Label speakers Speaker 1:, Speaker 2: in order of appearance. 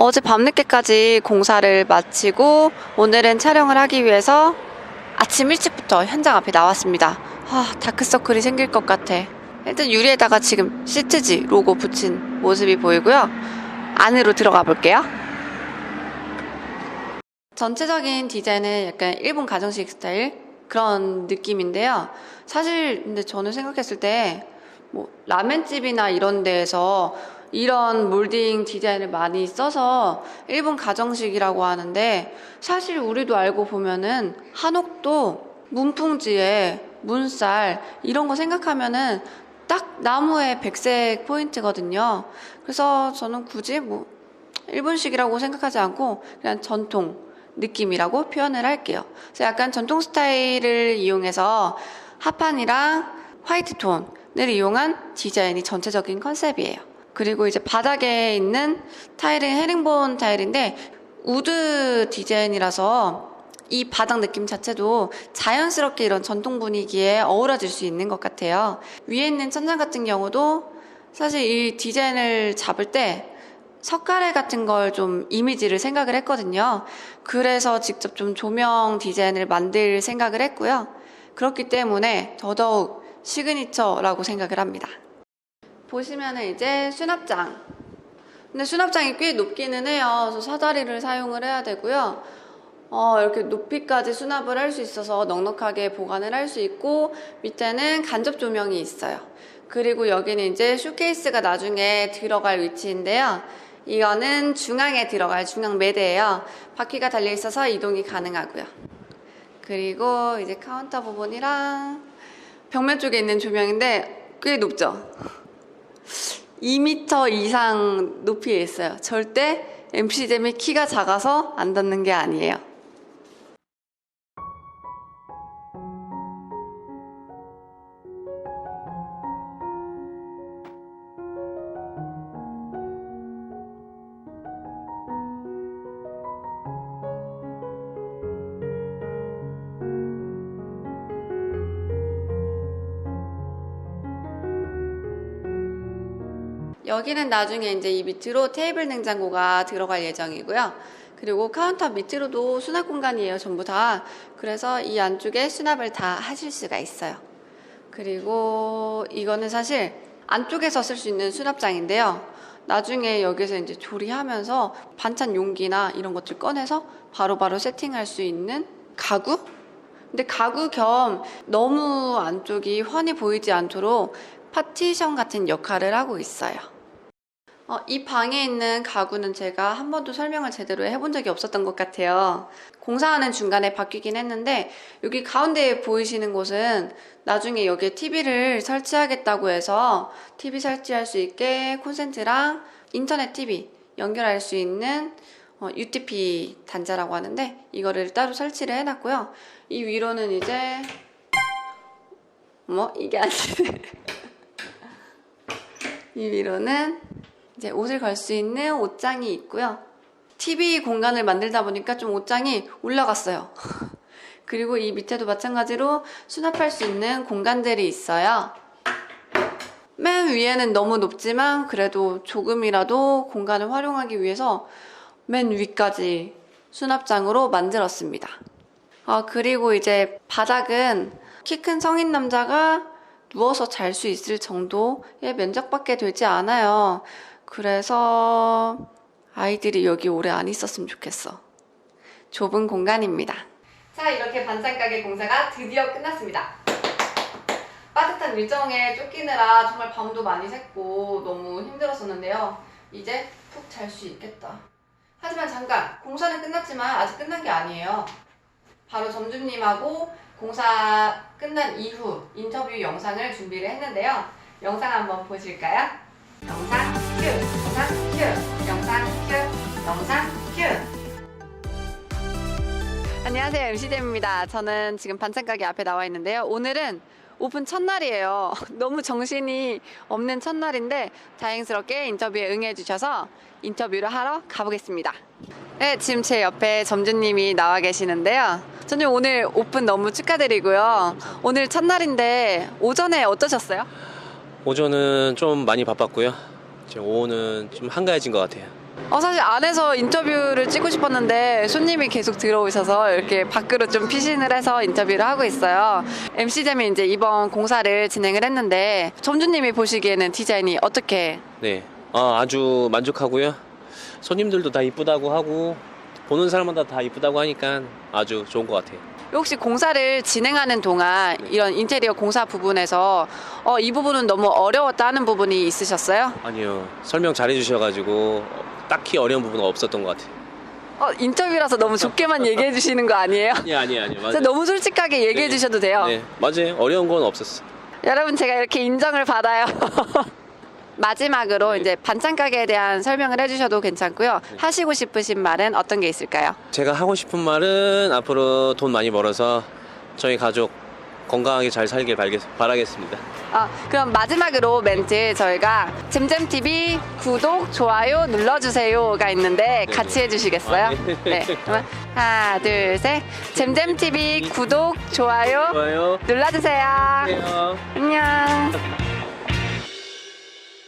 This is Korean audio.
Speaker 1: 어제 밤늦게까지 공사를 마치고 오늘은 촬영을 하기 위해서 아침 일찍부터 현장 앞에 나왔습니다. 아, 다크서클이 생길 것 같아. 일단 유리에다가 지금 시트지 로고 붙인 모습이 보이고요. 안으로 들어가 볼게요. 전체적인 디자인은 약간 일본 가정식 스타일 그런 느낌인데요. 사실 근데 저는 생각했을 때 뭐 라멘집이나 이런 데에서 이런 몰딩 디자인을 많이 써서 일본 가정식이라고 하는데 사실 우리도 알고 보면은 한옥도 문풍지에 문살 이런 거 생각하면은 딱 나무의 백색 포인트거든요. 그래서 저는 굳이 뭐 일본식이라고 생각하지 않고 그냥 전통 느낌이라고 표현을 할게요. 그래서 약간 전통 스타일을 이용해서 하판이랑 화이트 톤을 이용한 디자인이 전체적인 컨셉이에요. 그리고 이제 바닥에 있는 타일은 헤링본 타일인데 우드 디자인이라서 이 바닥 느낌 자체도 자연스럽게 이런 전통 분위기에 어우러질 수 있는 것 같아요. 위에 있는 천장 같은 경우도 사실 이 디자인을 잡을 때 석가래 같은 걸 좀 이미지를 생각을 했거든요. 그래서 직접 좀 조명 디자인을 만들 생각을 했고요. 그렇기 때문에 더더욱 시그니처라고 생각을 합니다. 보시면은 이제 수납장. 근데 수납장이 꽤 높기는 해요. 그래서 사다리를 사용을 해야 되고요. 어, 이렇게 높이까지 수납을 할 수 있어서 넉넉하게 보관을 할 수 있고 밑에는 간접 조명이 있어요. 그리고 여기는 이제 쇼케이스가 나중에 들어갈 위치인데요. 이거는 중앙에 들어갈 중앙 매대예요. 바퀴가 달려 있어서 이동이 가능하고요. 그리고 이제 카운터 부분이랑 벽면 쪽에 있는 조명인데 꽤 높죠. 2m 이상 높이에 있어요. 절대 MC잼이 키가 작아서 안 닿는 게 아니에요. 여기는 나중에 이제 이 밑으로 테이블 냉장고가 들어갈 예정이고요. 그리고 카운터 밑으로도 수납 공간이에요, 전부 다. 그래서 이 안쪽에 수납을 다 하실 수가 있어요. 그리고 이거는 사실 안쪽에서 쓸 수 있는 수납장인데요. 나중에 여기서 이제 조리하면서 반찬 용기나 이런 것들 꺼내서 바로바로 세팅할 수 있는 가구? 근데 가구 겸 너무 안쪽이 훤히 보이지 않도록 파티션 같은 역할을 하고 있어요. 어, 이 방에 있는 가구는 제가 한 번도 설명을 제대로 해본 적이 없었던 것 같아요. 공사하는 중간에 바뀌긴 했는데 여기 가운데 보이시는 곳은 나중에 여기에 TV를 설치하겠다고 해서 TV 설치할 수 있게 콘센트랑 인터넷 TV 연결할 수 있는 어, UTP 단자라고 하는데 이거를 따로 설치를 해놨고요. 이 위로는 이제 뭐 이게 아니네. 이 위로는 이제 옷을 걸 수 있는 옷장이 있고요. TV 공간을 만들다 보니까 좀 옷장이 올라갔어요. 그리고 이 밑에도 마찬가지로 수납할 수 있는 공간들이 있어요. 맨 위에는 너무 높지만 그래도 조금이라도 공간을 활용하기 위해서 맨 위까지 수납장으로 만들었습니다. 아, 그리고 이제 바닥은 키 큰 성인 남자가 누워서 잘 수 있을 정도의 면적밖에 되지 않아요. 그래서 아이들이 여기 오래 안 있었으면 좋겠어. 좁은 공간입니다. 자, 이렇게 반찬가게 공사가 드디어 끝났습니다. 빠듯한 일정에 쫓기느라 정말 밤도 많이 샜고 너무 힘들었었는데요. 이제 푹 잘 수 있겠다. 하지만 잠깐, 공사는 끝났지만 아직 끝난 게 아니에요. 바로 점주님하고 공사 끝난 이후 인터뷰 영상을 준비를 했는데요. 영상 한번 보실까요? 영상 큐, 영상 큐, 영상 큐, 영상 큐. 안녕하세요, MC대입니다. 저는 지금 반찬 가게 앞에 나와 있는데요. 오늘은 오픈 첫날이에요. 너무 정신이 없는 첫날인데 다행스럽게 인터뷰에 응해 주셔서 인터뷰를 하러 가보겠습니다. 네, 지금 제 옆에 점주님이 나와 계시는데요. 점주님 오늘 오픈 너무 축하드리고요. 오늘 첫날인데 오전에 어떠셨어요?
Speaker 2: 오전은 좀 많이 바빴고요. 이제 오후는 좀 한가해진 것 같아요.
Speaker 1: 어, 사실 안에서 인터뷰를 찍고 싶었는데 손님이 계속 들어오셔서 이렇게 밖으로 좀 피신을 해서 인터뷰를 하고 있어요. MC점이 이제 이번 공사를 진행을 했는데 점주님이 보시기에는 디자인이 어떻게
Speaker 2: 네, 어, 아주 만족하고요. 손님들도 다 이쁘다고 하고 보는 사람마다 다 이쁘다고 하니까 아주 좋은 것 같아요.
Speaker 1: 혹시 공사를 진행하는 동안 이런 인테리어 공사 부분에서 어, 이 부분은 너무 어려웠다 하는 부분이 있으셨어요?
Speaker 2: 아니요, 설명 잘 해 주셔가지고 딱히 어려운 부분은 없었던 것 같아요.
Speaker 1: 어, 인터뷰라서 너무 좋게만 얘기해 주시는 거 아니에요?
Speaker 2: 아니 아니 아니 맞아요.
Speaker 1: 너무 솔직하게 얘기해
Speaker 2: 네.
Speaker 1: 주셔도 돼요.
Speaker 2: 네, 맞아요. 어려운 건 없었어.
Speaker 1: 여러분 제가 이렇게 인정을 받아요. 마지막으로
Speaker 2: 네.
Speaker 1: 이제 반찬 가게에 대한 설명을 해주셔도 괜찮고요. 하시고 싶으신 말은 어떤 게 있을까요?
Speaker 2: 제가 하고 싶은 말은 앞으로 돈 많이 벌어서 저희 가족 건강하게 잘 살길 바라겠, 바라겠습니다.
Speaker 1: 어, 그럼 마지막으로 멘트 저희가 잼잼TV 구독, 좋아요 눌러주세요가 있는데
Speaker 2: 네.
Speaker 1: 같이 해주시겠어요?
Speaker 2: 아, 네.
Speaker 1: 네. 그러면 하나, 둘, 셋. 잼잼TV 구독, 좋아요
Speaker 2: 좋아요.
Speaker 1: 눌러주세요. 안녕.